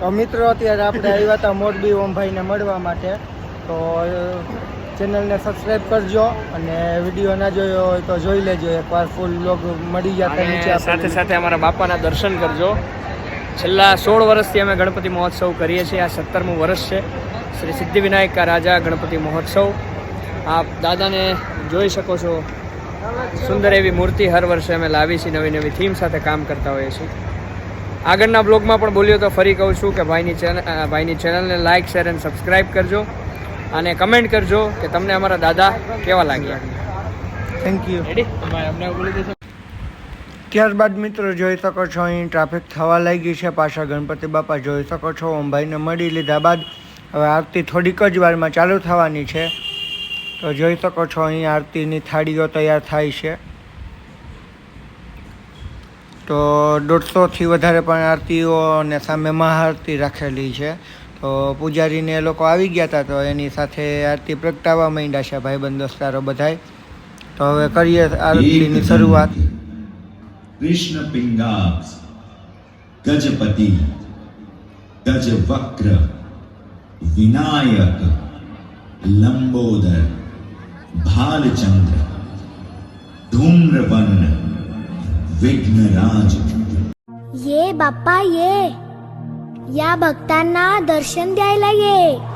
તો મિત્રો અત્યારે આપણે આવ્યા હતા મોરબી ઓમભાઈને મળવા માટે. તો ચેનલને સબસ્ક્રાઈબ કરજો અને વીડિયો ના જોયો હોય તો જોઈ લેજો. એકવાર ફૂલ લોગ મળી જાય નીચે સાથે સાથે અમારા બાપાના દર્શન કરજો. છેલ્લા સોળ વર્ષથી અમે ગણપતિ મહોત્સવ કરીએ છીએ. આ સત્તરમું વર્ષ છે. શ્રી સિદ્ધિવિનાયક રાજા ગણપતિ મહોત્સવ. આપ દાદાને જોઈ શકો છો. સુંદર એવી મૂર્તિ હર વર્ષે અમે લાવી છીએ. નવી નવી થીમ સાથે કામ કરતા હોઈએ છીએ. આગળના બ્લોગમાં પણ બોલ્યો તો ફરી કહું છું કે ભાઈની ચેનલ ભાઈની ચેનલને લાઇક શેર અને સબસ્ક્રાઈબ કરજો અને કમેન્ટ કરજો કે તમને અમારા દાદા કેવા લાગ્યા. થેન્ક યુ ત્યારબાદ મિત્રો જોઈ શકો છો અહીં ટ્રાફિક થવા લાગી છે. પાછા ગણપતિ બાપા જોઈ શકો છો. ઓમભાઈને મળી લીધા બાદ હવે આરતી થોડીક જ વારમાં ચાલુ થવાની છે. તો જોઈ શકો છો અહીં આરતીની થાળીઓ તૈયાર થાય છે. તો દોઢસોથી વધારે પણ આરતીઓને સામે મહાઆરતી રાખેલી છે. તો પૂજારીને એ લોકો આવી ગયા હતા તો એની સાથે આરતી પ્રગટાવવા માંડ્યા છે ભાઈબંધ દોસ્તારો બધાય. તો હવે કરીએ આરતીની શરૂઆત. કૃષ્ણ પિંગાક્ષ ગજપતિ ગજવક્ર વિનાયક લંબોદર ભાલચંદ્ર ધૂમ્રવર્ણ विघ्नराज. ये बाप्पा ये. या भक्तांना दर्शन द्यायला ये.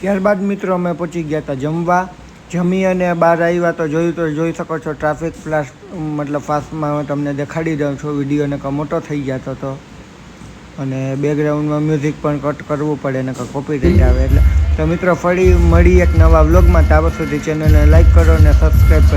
ત્યારબાદ મિત્રો અમે પહોંચી ગયા હતા જમવા. જમી અને બહાર આવ્યા તો જોયું તો જોઈ શકો છો ટ્રાફિક ફ્લાશ મતલબ ફાસ્ટમાં હું તમને દેખાડી દઉં છું. વિડીયોને ક મોટો થઈ જતો હતો અને બેકગ્રાઉન્ડમાં મ્યુઝિક પણ કટ કરવું પડે ને કોપીરાઇટ આવે એટલે. તો મિત્રો ફરી મળી એક નવા વ્લોગમાં ત્યાં સુધી ચેનલને લાઈક કરો અને સબસ્ક્રાઈબ કરો